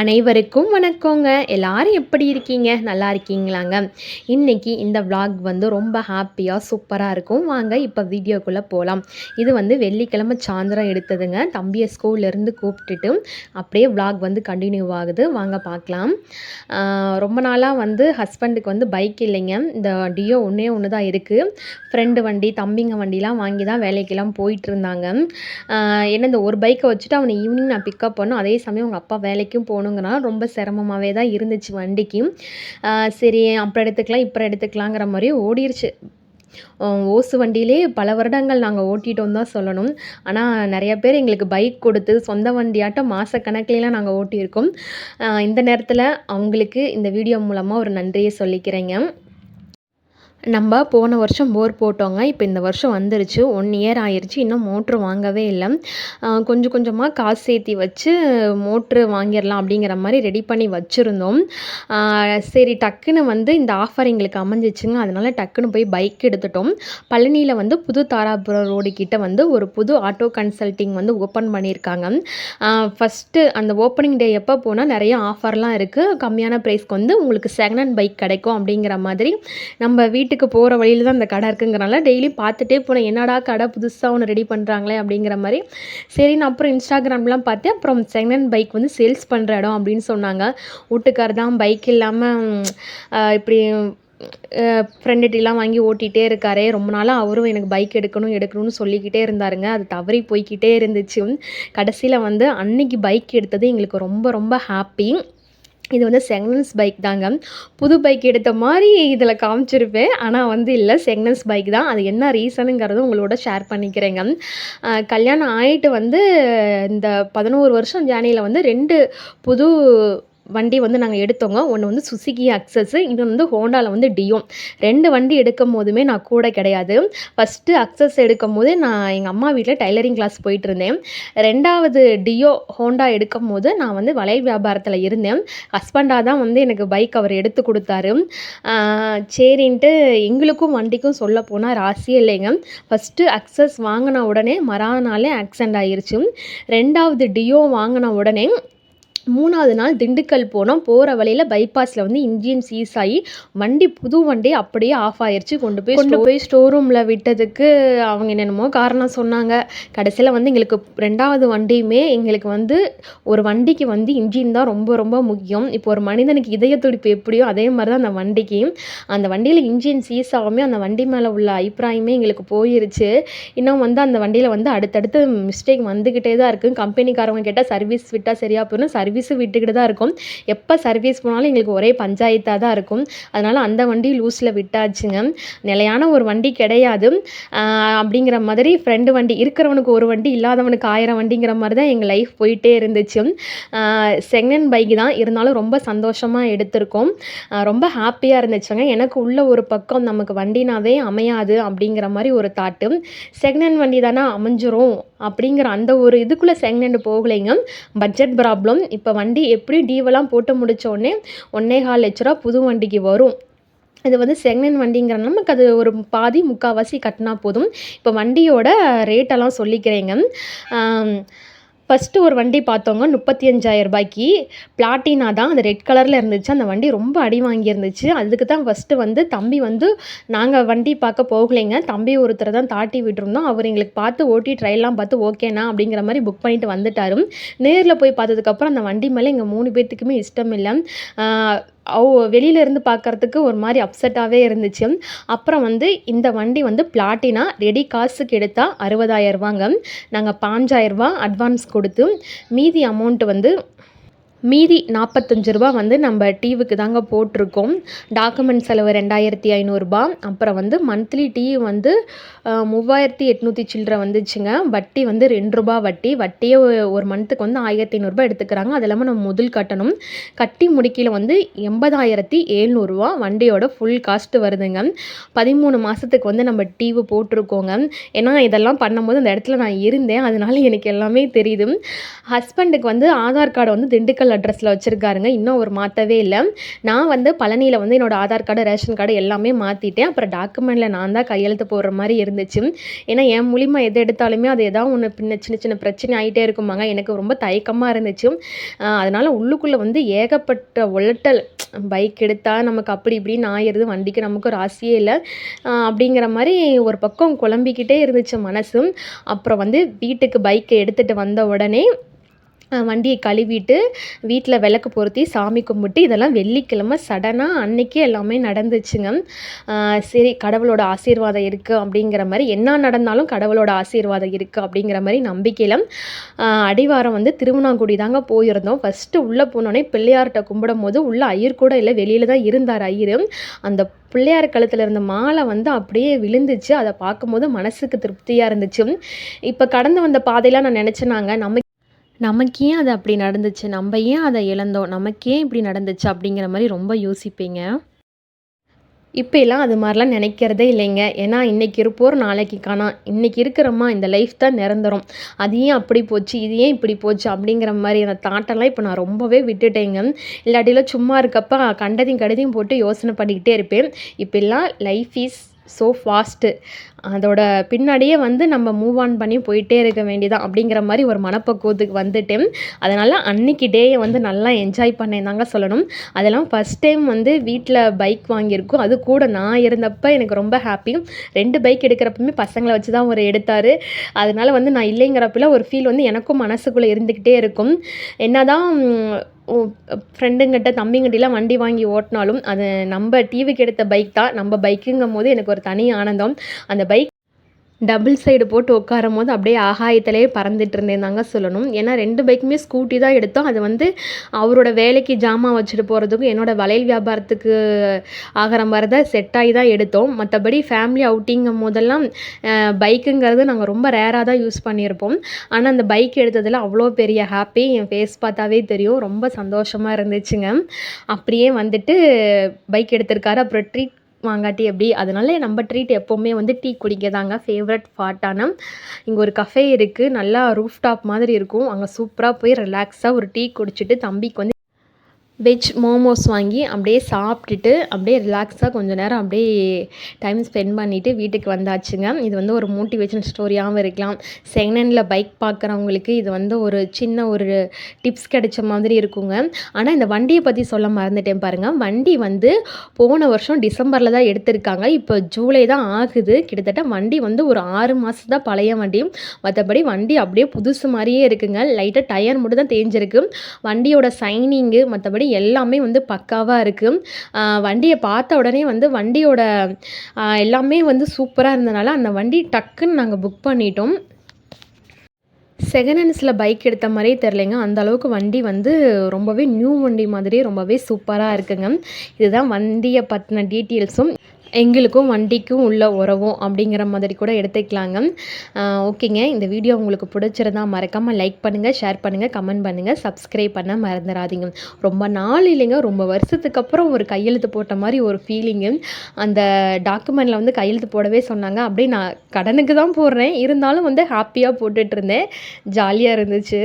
அனைவருக்கும் வணக்கங்க. எல்லாரும் எப்படி இருக்கீங்க? நல்லா இருக்கீங்களாங்க? இன்றைக்கி இந்த விளாக் வந்து ரொம்ப ஹாப்பியாக சூப்பராக இருக்கும். வாங்க இப்போ வீடியோக்குள்ளே போகலாம் இது வந்து வெள்ளிக்கிழமை சாயந்தரம் எடுத்ததுங்க. தம்பியை ஸ்கூல்லேருந்து கூப்பிட்டுட்டு அப்படியே விளாக் வந்து கண்டினியூ ஆகுது. வாங்க பார்க்கலாம். ரொம்ப நாளாக வந்து ஹஸ்பண்டுக்கு வந்து பைக் இல்லைங்க. இந்த டியோ ஒன்றே ஒன்று தான் இருக்குது ஃப்ரெண்டு வண்டி தம்பிங்க வண்டிலாம் வாங்கி தான் வேலைக்கெல்லாம் போயிட்டு இருந்தாங்க. ஏன்னா என்ன இந்த ஒரு பைக்கை வச்சுட்டு அவனை ஈவினிங் நான் பிக்கப் பண்ணும் அதே சமயம் அவங்க அப்பா வேலைக்கும் போகணும். போகணுங்கன்னா ரொம்ப சிரமமாகவே தான் இருந்துச்சு வண்டிக்கு. சரி அப்புறம் எடுத்துக்கலாம் இப்போ எடுத்துக்கலாங்கிற மாதிரி ஓடிருச்சு. ஓசு வண்டியிலே பல வருடங்கள் நாங்கள் ஓட்டிட்டோம் தான் சொல்லணும். ஆனால் நிறைய பேர் எங்களுக்கு பைக் கொடுத்து சொந்த வண்டியாட்டம் மாத நாங்கள் ஓட்டியிருக்கோம். இந்த நேரத்தில் அவங்களுக்கு இந்த வீடியோ மூலமாக ஒரு நன்றியை சொல்லிக்கிறேங்க. நம்ம போன வருஷம் போர் போட்டோங்க. இப்போ இந்த வருஷம் வந்துருச்சு. ஒன் இயர் ஆயிடுச்சு இன்னும் மோட்ரு வாங்கவே இல்லை. கொஞ்சம் கொஞ்சமாக காசு சேர்த்தி வச்சு மோட்ரு வாங்கிடலாம் அப்படிங்கிற மாதிரி ரெடி பண்ணி வச்சுருந்தோம். சரி டக்குன்னு வந்து இந்த ஆஃபர் எங்களுக்கு அமைஞ்சிச்சுங்க. அதனால் டக்குன்னு போய் பைக் எடுத்துட்டோம். பழனியில் வந்து புது தாராபுரம் ரோடு கிட்ட வந்து ஒரு புது ஆட்டோ கன்சல்ட்டிங் வந்து ஓப்பன் பண்ணியிருக்காங்க. ஃபஸ்ட்டு அந்த ஓப்பனிங் டே எப்போ போனால் நிறைய ஆஃபர்லாம் இருக்குது கம்மியான ப்ரைஸ்க்கு வந்து உங்களுக்கு செகண்ட் ஹேண்ட் பைக் கிடைக்கும் அப்படிங்கிற மாதிரி நம்ம வீட்டு வீட்டுக்கு போகிற வழியில் தான் அந்த கடை இருக்குங்கிறனால டெய்லி பார்த்துட்டே போனேன். என்னடா கடை புதுசாக ஒன்று ரெடி பண்ணுறாங்களே அப்படிங்கிற மாதிரி. சரி நான் அப்புறம் இன்ஸ்டாகிராம்லாம் பார்த்தேன். அப்புறம் செகண்ட் ஹேண்ட் பைக் வந்து சேல்ஸ் பண்ணுற இடம் அப்படின்னு சொன்னாங்க. வீட்டுக்கார் தான் பைக் இல்லாமல் இப்படி ஃப்ரெண்டுகிட்டலாம் வாங்கி ஓட்டிகிட்டே இருக்காரே. ரொம்ப நாளாக அவரும் எனக்கு பைக் எடுக்கணும் எடுக்கணும்னு சொல்லிக்கிட்டே இருந்தாருங்க. அது தவறி போய்க்கிட்டே இருந்துச்சு. கடைசியில் வந்து அன்னைக்கு பைக் எடுத்தது எங்களுக்கு ரொம்ப ரொம்ப ஹாப்பி இது வந்து செக்னன்ஸ் பைக் தாங்க. புது பைக் எடுத்த மாதிரி இதில் காமிச்சிருப்பேன். ஆனால் வந்து இல்லை செக்னன்ஸ் பைக் தான். அது என்ன ரீசனுங்கிறது உங்களோட ஷேர் பண்ணிக்கிறேங்க. கல்யாணம் ஆகிட்டு வந்து இந்த பதினோரு வருஷம் ஜேர்னியில் வந்து ரெண்டு புது வண்டி வந்து நாங்கள் எடுத்தோங்க. ஒன்று வந்து சுசுகி அக்சஸ் இன்னொன்று வந்து ஹோண்டாவில் வந்து டியோ ரெண்டு வண்டி எடுக்கும் போதுமே நான் கூட கிடையாது. ஃபஸ்ட்டு அக்சஸ் எடுக்கும் போது நான் எங்கள் அம்மா வீட்டில் டைலரிங் கிளாஸ் போயிட்டு இருந்தேன். ரெண்டாவது டியோ ஹோண்டா எடுக்கும் போது நான் வந்து வலை வியாபாரத்தில் இருந்தேன். ஹஸ்பண்டாக தான் வந்து எனக்கு பைக் அவர் எடுத்து கொடுத்தாரு. சரின்ட்டு எங்களுக்கும் வண்டிக்கும் சொல்ல போனால் ராசியே இல்லைங்க. ஃபஸ்ட்டு அக்சஸ் வாங்கின உடனே மறாநாளே ஆக்சிடெண்ட் ஆயிடுச்சு ரெண்டாவது டியோ வாங்கின உடனே மூணாவது நாள் திண்டுக்கல் போனோம். போகிற வழியில் பைபாஸில் வந்து இன்ஜின் சீஸ் ஆகி வண்டி புது வண்டி அப்படியே ஆஃப் ஆயிருச்சு. கொண்டு போய் கொண்டு போய் ஸ்டோர் ரூமில் விட்டதுக்கு அவங்க என்னென்னமோ காரணம் சொன்னாங்க. கடைசியில் வந்து எங்களுக்கு ரெண்டாவது வண்டியுமே எங்களுக்கு வந்து ஒரு வண்டிக்கு வந்து இன்ஜின் தான் ரொம்ப ரொம்ப முக்கியம். இப்போ ஒரு மனிதனுக்கு இதய துடிப்பு எப்படியோ அதே மாதிரி தான் அந்த வண்டிக்கு அந்த வண்டியில் இன்ஜின் சீஸ் ஆகாமே அந்த வண்டி மேலே உள்ள அபிப்பிராயமே எங்களுக்கு போயிருச்சு. இன்னும் வந்து அந்த வண்டியில் வந்து அடுத்தடுத்து மிஸ்டேக் வந்துக்கிட்டே தான் இருக்குது கம்பெனிக்காரவங்க கேட்டால் சர்வீஸ் விட்டால் சரியாக போயிடும். சர்வீஸும் விட்டுக்கிட்டு தான் இருக்கும். எப்போ சர்வீஸ் போனாலும் எங்களுக்கு ஒரே பஞ்சாயத்தாக தான் இருக்கும். அதனால் அந்த வண்டி லூஸில் விட்டாச்சுங்க. நிலையான ஒரு வண்டி கிடையாது. அப்படிங்கிற மாதிரி ஃப்ரெண்டு வண்டி இருக்கிறவனுக்கு ஒரு வண்டி இல்லாதவனுக்கு ஆயிரம் வண்டிங்கிற மாதிரி தான் எங்கள் லைஃப் போயிட்டே இருந்துச்சு. செகண்ட் பைக் தான். இருந்தாலும் ரொம்ப சந்தோஷமாக எடுத்திருக்கோம். ரொம்ப ஹாப்பியாக இருந்துச்சுங்க. எனக்கு உள்ள ஒரு பக்கம் நமக்கு வண்டினாவே அமையாது அப்படிங்கிற மாதிரி ஒரு தாட்டு செகண்ட் ஹேண்ட் வண்டி தானே அமைஞ்சிரும். அப்படிங்கிற அந்த ஒரு இதுக்குள்ளே செகண்ட் போகலைங்க. பட்ஜெட் ப்ராப்ளம் இப்போ வண்டி எப்படி டீவெல்லாம் போட்டு முடித்தோடனே ஒன்றே ஒன்னே கால் லட்ச ரூபா புது வண்டிக்கு வரும். இது வந்து செகண்ட் வண்டிங்கிற நமக்கு அது ஒரு பாதி முக்கால்வாசி கட்டினா போதும். இப்போ வண்டியோட ரேட்டெல்லாம் சொல்லிக்கிறேங்க. ஃபஸ்ட்டு ஒரு வண்டி பார்த்தோங்க முப்பத்தி அஞ்சாயிரம் ரூபாய்க்கு பிளாட்டினா தான் அந்த ரெட் கலரில் இருந்துச்சு. அந்த வண்டி ரொம்ப அடி வாங்கியிருந்துச்சு. அதுக்கு தான் ஃபஸ்ட்டு வந்து தம்பி வந்து நாங்கள் வண்டி பார்க்க போகலைங்க. தம்பி ஒருத்தர் தான் தாட்டி விட்டுருந்தோம். அவர் எங்களுக்கு பார்த்து ஓட்டி ட்ரையெல்லாம் பார்த்து ஓகேண்ணா அப்படிங்கிற மாதிரி புக் பண்ணிட்டு வந்துட்டாரு. நேரில் போய் பார்த்ததுக்கப்புறம் அந்த வண்டி மேலே எங்கள் மூணு பேர்த்துக்குமே இஷ்டம் இல்லை அவ் வெளியிலேருந்து பார்க்குறதுக்கு பார்க்கறதுக்கு ஒரு மாதிரி அப்செட்டாகவே இருந்துச்சு. அப்புறம் வந்து இந்த வண்டி வந்து பிளாட்டினா ரெடி காசுக்கு எடுத்தால் அறுபதாயிரரூவாங்க நாங்கள் பாஞ்சாயிரரூபா அட்வான்ஸ் கொடுத்து மீதி அமௌண்ட் வந்து மீதி நாற்பத்தஞ்சு ரூபா வந்து நம்ம டீவுக்கு தாங்க போட்டிருக்கோம். டாக்குமெண்ட் செலவு ரெண்டாயிரத்தி ஐநூறுரூபா அப்புறம் வந்து மந்த்லி டீ வந்து மூவாயிரத்தி எட்நூற்றி சில்லற வந்துச்சுங்க. வட்டி வந்து ரெண்டு ரூபா வட்டி. வட்டியே ஒரு மந்த்துக்கு வந்து ஆயிரத்தி ஐநூறுரூபா எடுத்துக்கிறாங்க. அது இல்லாமல் நம்ம முதல் கட்டணும். கட்டி முடிக்கையில் வந்து எண்பதாயிரத்தி எழுநூறுவா வண்டியோட ஃபுல் காஸ்ட்டு வருதுங்க. பதிமூணு மாதத்துக்கு வந்து நம்ம டிவி போட்டிருக்கோங்க. ஏன்னா இதெல்லாம் பண்ணும்போது அந்த இடத்துல நான் இருந்தேன். அதனால எனக்கு எல்லாமே தெரியுது. ஹஸ்பண்டுக்கு வந்து ஆதார் கார்டு வந்து திண்டுக்கல் அட்ரஸில் வச்சுருக்காருங்க. இன்னும் அவர் மாற்றவே இல்லை. நான் வந்து பழனியில் வந்து என்னோடய ஆதார் கார்டு ரேஷன் கார்டு எல்லாமே மாற்றிட்டேன் அப்புறம் டாக்குமெண்ட்டில் நான் தான் கையெழுத்து போடுற மாதிரி இருந்துச்சு. இருந்துச்சு. ஏன்னா என் மூலிமா எது எடுத்தாலுமே அது எதாவது ஒன்று பின்ன சின்ன சின்ன பிரச்சனை ஆகிட்டே இருக்குமாங்க எனக்கு ரொம்ப தயக்கமாக இருந்துச்சு. அதனால் உள்ளுக்குள்ளே வந்து ஏகப்பட்ட உலட்டல் பைக் எடுத்தால் நமக்கு அப்படி இப்படின்னு ஆயிடுது. வண்டிக்கு நமக்கு ஒரு ஆசையே இல்லை. அப்படிங்கிற மாதிரி ஒரு பக்கம் குழம்பிக்கிட்டே இருந்துச்சு மனசும் அப்புறம் வந்து வீட்டுக்கு பைக்கை எடுத்துகிட்டு வந்த உடனே வண்டியை கழுவிட்டு வீட்டில் விளக்கு பொருத்தி சாமி கும்பிட்டு இதெல்லாம் வெள்ளிக்கிழமை சடனாக அன்னைக்கே எல்லாமே நடந்துச்சுங்க. சரி கடவுளோட ஆசீர்வாதம் இருக்குது அப்படிங்கிற மாதிரி என்ன நடந்தாலும் கடவுளோட ஆசீர்வாதம் இருக்குது அப்படிங்கிற மாதிரி நம்பிக்கையில் அடிவாரம் வந்து திருவண்ணாங்குடி தாங்க போயிருந்தோம். ஃபஸ்ட்டு உள்ளே போனோடனே பிள்ளையார்கிட்ட கும்பிடும் போது உள்ளே ஐயர் கூட இல்லை வெளியில் தான் இருந்தார் ஐயர். அந்த பிள்ளையார் கழுத்தில் இருந்த மாலை வந்து அப்படியே விழுந்துச்சு. அதை பார்க்கும்போது மனசுக்கு திருப்தியாக இருந்துச்சு. இப்போ கடந்து வந்த பாதையெல்லாம் நான் நினச்சேனாங்க. நம்ம நமக்கு ஏன் அது அப்படி நடந்துச்சு. நம்ம ஏன் அதை இழந்தோம்? நமக்கு ஏன் இப்படி நடந்துச்சு அப்படிங்கிற மாதிரி ரொம்ப யோசிப்பீங்க. இப்போ எல்லாம் அது மாதிரிலாம் நினைக்கிறதே இல்லைங்க. ஏன்னா இன்றைக்கி இருப்போர் நாளைக்கு காணாம் இன்றைக்கி இருக்கிறோமா? இந்த லைஃப் தான் நிரந்தரம். அது ஏன் அப்படி போச்சு? இது ஏன் இப்படி போச்சு? அப்படிங்கிற மாதிரி அந்த தாட்டெல்லாம் இப்போ நான் ரொம்பவே விட்டுட்டேங்க. இல்லாட்டிலாம் சும்மா இருக்கப்போ கண்டதையும் கடைதையும் போட்டு யோசனை பண்ணிக்கிட்டே இருப்பேன். இப்போல்லாம் லைஃப் இஸ் ஸோ ஃபாஸ்ட்டு அதோட பின்னாடியே வந்து நம்ம மூவ் ஆன் பண்ணி போயிட்டே இருக்க வேண்டியதான் அப்படிங்கிற மாதிரி ஒரு மனப்பக்குவத்துக்கு வந்துட்டேன். அதனால் அன்னைக்கு டேயை வந்து நல்லா என்ஜாய் பண்ணேன் தாங்க சொல்லணும். அதெல்லாம் ஃபஸ்ட் டைம் வந்து வீட்டில் பைக் வாங்கியிருக்கோம். அது கூட நான் இருந்தப்போ எனக்கு ரொம்ப ஹாப்பி ரெண்டு பைக் எடுக்கிறப்பமே பசங்களை வச்சு தான் ஒரு எடுத்தார். அதனால் வந்து நான் இல்லைங்கிறப்பெல்லாம் ஒரு ஃபீல் வந்து எனக்கும் மனசுக்குள்ளே இருந்துக்கிட்டே இருக்கும். என்ன தான் ஃப்ரெண்டுங்கிட்ட தம்பிங்கிட்டலாம் வண்டி வாங்கி ஓட்டினாலும் அது நம்ம டிவிக்கு எடுத்த பைக் தான். நம்ம பைக்குங்கும் போது எனக்கு ஒரு தனி ஆனந்தம். அந்த பைக் டபுள் சைடு போட்டு உட்காரும் போது அப்படியே ஆகாயத்திலே பறந்துட்டு இருந்தேன் தாங்க சொல்லணும். ஏன்னா ரெண்டு பைக்குமே ஸ்கூட்டி தான் எடுத்தோம். அது வந்து அவரோட வேலைக்கு ஜாமான் வச்சுட்டு போகிறதுக்கும் என்னோடய வளையல் வியாபாரத்துக்கு ஆகிற மாதிரி தான் செட் ஆகி தான் எடுத்தோம். மற்றபடி ஃபேமிலி அவுட்டிங்கும் போதெல்லாம் பைக்குங்கிறது நாங்கள் ரொம்ப ரேராக தான் யூஸ் பண்ணியிருப்போம். ஆனால் அந்த பைக் எடுத்ததில் அவ்வளோ பெரிய ஹாப்பி என் ஃபேஸ் பார்த்தாவே தெரியும். ரொம்ப சந்தோஷமாக இருந்துச்சுங்க. அப்படியே வந்துட்டு பைக் எடுத்திருக்காரு. அப்புறம் ட்ரீட் வாங்காட்டி எப்படி அதனால நம்ம ட்ரீட் எப்போவுமே வந்து டீ குடிக்க தாங்க ஃபேவரட் பார்ட்டான இங்கே ஒரு கஃபே இருக்குது நல்லா ரூஃப் டாப் மாதிரி இருக்கும். அங்கே சூப்பராக போய் ரிலாக்ஸாக ஒரு டீ குடிச்சிட்டு தம்பிக்கு வந்து வெஜ் மோமோஸ் வாங்கி அப்படியே சாப்பிட்டுட்டு அப்படியே ரிலாக்ஸாக கொஞ்சம் நேரம் அப்படியே டைம் ஸ்பெண்ட் பண்ணிவிட்டு வீட்டுக்கு வந்தாச்சுங்க. இது வந்து ஒரு மோட்டிவேஷன் ஸ்டோரியாகவும் இருக்கலாம். செகண்ட் பைக் பார்க்குறவங்களுக்கு இது வந்து ஒரு சின்ன ஒரு டிப்ஸ் கிடைச்ச மாதிரி இருக்குங்க. ஆனால் இந்த வண்டியை பற்றி சொல்ல மறந்துட்டேன் பாருங்கள் வண்டி வந்து போன வருஷம் டிசம்பரில் தான் எடுத்திருக்காங்க. இப்போ ஜூலை தான் ஆகுது. கிட்டத்தட்ட வண்டி வந்து ஒரு ஆறு மாதம் தான் பழைய வண்டி. மற்றபடி வண்டி அப்படியே புதுசு மாதிரியே இருக்குங்க. லைட்டாக டயர் மட்டும் தான் தேஞ்சிருக்கு. வண்டியோட சைனிங்கு மற்றபடி மற்றபடி எல்லாமே வந்து பக்காவாக இருக்குது வண்டியை பார்த்த உடனே வந்து வண்டியோட எல்லாமே வந்து சூப்பராக இருந்தனால அந்த வண்டி டக்குன்னு நாங்கள் புக் பண்ணிட்டோம். செகண்ட் ஹேண்ட்ஸில் பைக் எடுத்த மாதிரியே தெரிலங்க அந்த அளவுக்கு வண்டி வந்து ரொம்பவே நியூ வண்டி மாதிரியே ரொம்பவே சூப்பராக இருக்குங்க. இதுதான் வண்டியை பற்றின டீட்டெயில்ஸும் எங்களுக்கும் வண்டிக்கும் உள்ள உறவும் அப்படிங்கிற மாதிரி கூட எடுத்துக்கலாங்க. ஓகேங்க. இந்த வீடியோ உங்களுக்கு பிடிச்சிருந்தா மறக்காமல் லைக் பண்ணுங்கள் ஷேர் பண்ணுங்கள் கமெண்ட் பண்ணுங்கள் சப்ஸ்கிரைப் பண்ண மறந்துடாதீங்க. ரொம்ப நாள் இல்லைங்க. ரொம்ப வருஷத்துக்கு அப்புறம் ஒரு கையெழுத்து போட்ட மாதிரி ஒரு ஃபீலிங்கு அந்த டாக்குமெண்ட்டில் வந்து கையெழுத்து போடவே சொன்னாங்க. அப்படியே நான் கடனுக்கு தான் போடுறேன். இருந்தாலும் வந்து ஹாப்பியாக போட்டுட்ருந்தேன் ஜாலியாக இருந்துச்சு.